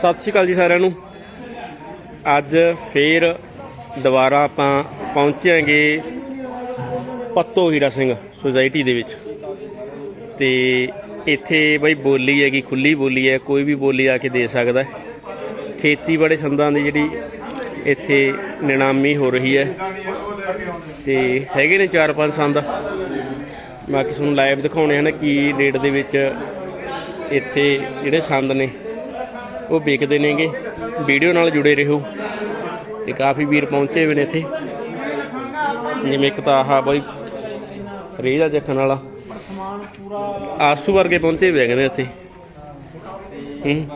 ਸਤਿ ਸ਼੍ਰੀ ਅਕਾਲ ਜੀ ਸਾਰਿਆਂ ਨੂੰ। ਅੱਜ ਫੇਰ ਦੁਬਾਰਾ ਆਪਾਂ ਪਹੁੰਚਾਂਗੇ ਪੱਤੋ ਹੀਰਾ ਸਿੰਘ ਸੁਸਾਇਟੀ ਦੇ ਵਿੱਚ। ਤੇ ਇੱਥੇ ਬਈ ਬੋਲੀ ਹੈਗੀ, ਖੁੱਲੀ ਬੋਲੀ ਹੈ, ਕੋਈ ਵੀ ਬੋਲੀ ਆ ਕੇ ਦੇ ਸਕਦਾ ਹੈ। ਖੇਤੀਬਾੜੀ ਸੰਦਾਂ ਦੀ ਜਿਹੜੀ ਇੱਥੇ ਨਿਨਾਮੀ ਹੋ ਰਹੀ ਹੈ। ਤੇ ਹੈਗੇ ਨੇ 4-5 ਸੰਦ। ਬਾਕੀ ਤੁਹਾਨੂੰ ਲਾਈਵ ਦਿਖਾਉਣੇ ਹਨ ਕੀ ਰੇਟ ਦੇ ਵਿੱਚ ਇੱਥੇ ਜਿਹੜੇ ਸੰਦ ਨੇ। ਉਹ ਵਿਕਦੇ ਨੇਗੇ। ਵੀਡੀਓ ਨਾਲ ਜੁੜੇ ਰਹੋ। ਤੇ ਕਾਫੀ ਵੀਰ ਪਹੁੰਚੇ ਹੋਏ ਨੇ ਇੱਥੇ। ਜਿਵੇਂ ਇੱਕ ਤਾਂ ਆਹ ਬਈ ਰੇਜਾ ਚੱਕਣ ਵਾਲਾ। ਆਸੂ ਵਰਗੇ ਪਹੁੰਚੇ ਹੋਏ ਕਹਿੰਦੇ ਇੱਥੇ। ਹੂੰ।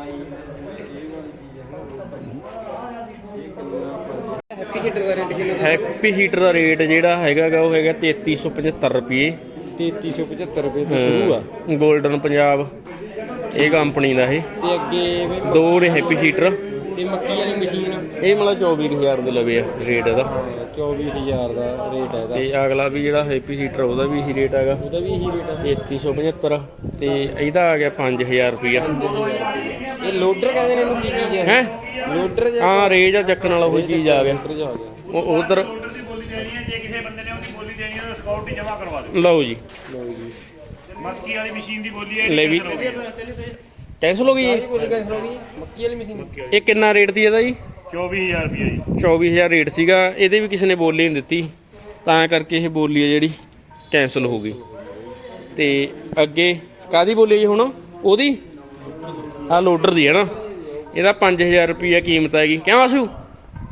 ਹੈਪੀ ਹੀਟਰ ਦਾ ਰੇਟ ਜਿਹੜਾ ਹੈਗਾਗਾ ਉਹ ਹੈਗਾ 3375 ਰੁਪਏ। 3375 ਰੁਪਏ ਤੋਂ ਸ਼ੁਰੂ ਆ। 골ਡਨ ਪੰਜਾਬ। ਇਹ ਕੰਪਨੀ ਦਾ ਇਹ। ਤੇ ਅੱਗੇ ਵੀ ਦੋ ਨੇ ਹੈਪੀ ਹੀਟਰ ਤੇ ਮੱਕੀ ਵਾਲੀ ਮਸ਼ੀਨ। ਇਹ ਮਤਲਬ 24000 ਦੇ ਲਵੇ ਆ ਰੇਟ ਇਹਦਾ। 24000 ਦਾ ਰੇਟ ਹੈ ਇਹਦਾ। ਤੇ ਅਗਲਾ ਵੀ ਜਿਹੜਾ ਹੈਪੀ ਹੀਟਰ ਉਹਦਾ ਵੀ ਇਹੀ ਰੇਟ ਹੈਗਾ। ਉਹਦਾ ਵੀ ਇਹੀ ਰੇਟ ਆ। 3375 ਤੇ ਇਹਦਾ ਆ ਗਿਆ 5000 ਰੁਪਇਆ ਇਹ ਲੋਡਰ ਕਹਿੰਦੇ ਨੇ ਇਹਨੂੰ ਕੀ ਚੀਜ਼ ਹੈ ਹੈ? ਲੋਡਰ ਜਾਂ ਹਾਂ ਰੇਜ ਆ ਚੱਕਣ ਵਾਲਾ ਉਹ ਚੀਜ਼ ਆ ਗਿਆ। ਉਹ ਉਧਰ। ਬੋਲੀ ਦੇਣੀ ਹੈ ਜੇ ਕਿਸੇ ਬੰਦੇ ਨੇ ਉਹਦੀ ਬੋਲੀ ਦੇਣੀ ਹੈ ਤਾਂ ਸਿਕਿਉਰਿਟੀ ਜਮ੍ਹਾਂ ਕਰਵਾ ਦਿਓ। ਲਓ ਜੀ। ਲਓ ਜੀ। ਮੱਕੀ ਵਾਲੀ ਮਸ਼ੀਨ ਦੀ ਬੋਲੀ ਹੈ ਲੈ ਵੀ। ਕੈਂਸਲ ਹੋ ਗਈ ਇਹ? ਬੋਲੀ ਕੈਂਸਲ ਹੋ ਗਈ। ਮੱਕੀ ਵਾਲੀ ਮਸ਼ੀਨ। ਇਹ ਕਿੰਨਾ ਰੇਟ ਦੀ ਇਹਦਾ ਜੀ 24000 ਰੁਪਏ ਜੀ। 24000 ਰੇਟ ਸੀਗਾ ਇਹਦੇ ਵੀ ਕਿਸੇ ਨੇ ਬੋਲੀ ਨਹੀਂ ਦਿੱਤੀ। ਤਾਂ ਕਰਕੇ ਇਹ ਬੋਲੀ ਹੈ ਜਿਹੜੀ ਕੈਂਸਲ ਹੋ ਗਈ। ਤੇ ਅੱਗੇ ਕਾਦੀ ਬੋਲੀ ਜੀ ਹੁਣ? ਉਹਦੀ? ਆ ਲੋਡਰ ਦੀ ਹੈ ਨਾ। ਇਹਦਾ 5000 ਰੁਪਈਆ ਕੀਮਤ ਹੈਗੀ ਕਿਉਂ ਆਸੂ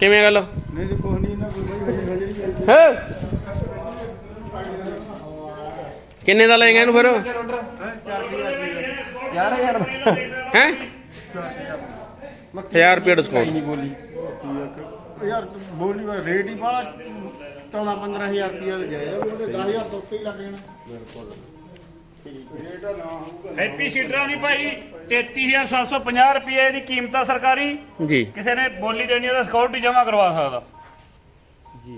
ਕਿਵੇਂ ਗੱਲ? ਨਹੀਂ ਜੀ ਨਹੀਂ ਨਾ ਕੋਈ ਹੈ? ਕਿੰਨੇ ਦਾ ਲਏਗਾ ਇਹਨੂੰ ਫਿਰ? 4000 ਦਾ। ਹੈ? 1000 ਰੁਪਏ ਡਿਸਕਾਊਂਟ ਨਹੀਂ ਬੋਲੀ। ਯਾਰ ਬੋਲੀ ਦਾ ਰੇਟ ਹੀ ਬਾਲਾ 14 15000 ਰੁਪਏ ਦੇ ਜਾਏ ਉਹਦੇ 10000 ਤੋਂ ਉੱਤੇ ਹੀ ਲੱਗ ਜਾਣਾ। ਹੈਪੀ ਸੀਟਰਾਂ ਦੀ ਭਾਈ 33750 ਰੁਪਏ ਦੀ ਕੀਮਤ ਆ ਸਰਕਾਰੀ। ਜੀ। ਕਿਸੇ ਨੇ ਬੋਲੀ ਦੇਣੀ ਹੈ ਤਾਂ ਸਿਕਿਉਰਿਟੀ ਜਮ੍ਹਾਂ ਕਰਵਾ ਸਕਦਾ। ਜੀ।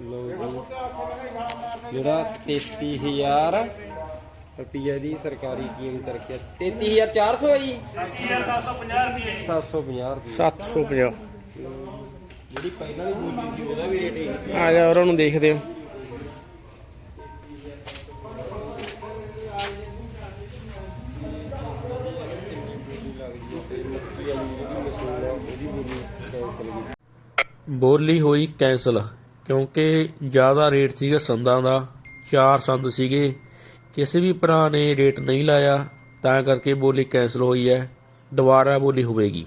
ਲਓ ਜੀ। ਜਿਹੜਾ 33000 ਰੁਪਏ ਦੀ ਸਰਕਾਰੀ ਕੀਮਤ ਰੱਖਿਆ 33400 ਹੈ ਜੀ। 33750 ਰੁਪਏ ਜੀ 750 ਰੁਪਏ 750 ਜਿਹੜੀ ਪਹਿਲਾਂ ਵਾਲੀ ਬੋਲੀ ਸੀ ਉਹਦਾ ਵੀ ਰੇਟ ਹੈ ਆ ਜਾ ਉਹਨਾਂ ਨੂੰ ਦੇਖਦੇ ਹਾਂ ਬੋਲੀ ਹੋਈ ਕੈਂਸਲ। ਕਿਉਂਕਿ ਜ਼ਿਆਦਾ ਰੇਟ ਸੀਗਾ ਸੰਦਾਂ ਦਾ, ਚਾਰ ਸੰਦ ਸੀਗੇ। ਕਿਸੇ ਵੀ ਭਰਾ ਨੇ ਰੇਟ ਨਹੀਂ ਲਾਇਆ, ਤਾਂ ਕਰਕੇ ਬੋਲੀ ਕੈਂਸਲ ਹੋਈ ਹੈ, ਦੁਬਾਰਾ ਬੋਲੀ ਹੋਵੇਗੀ।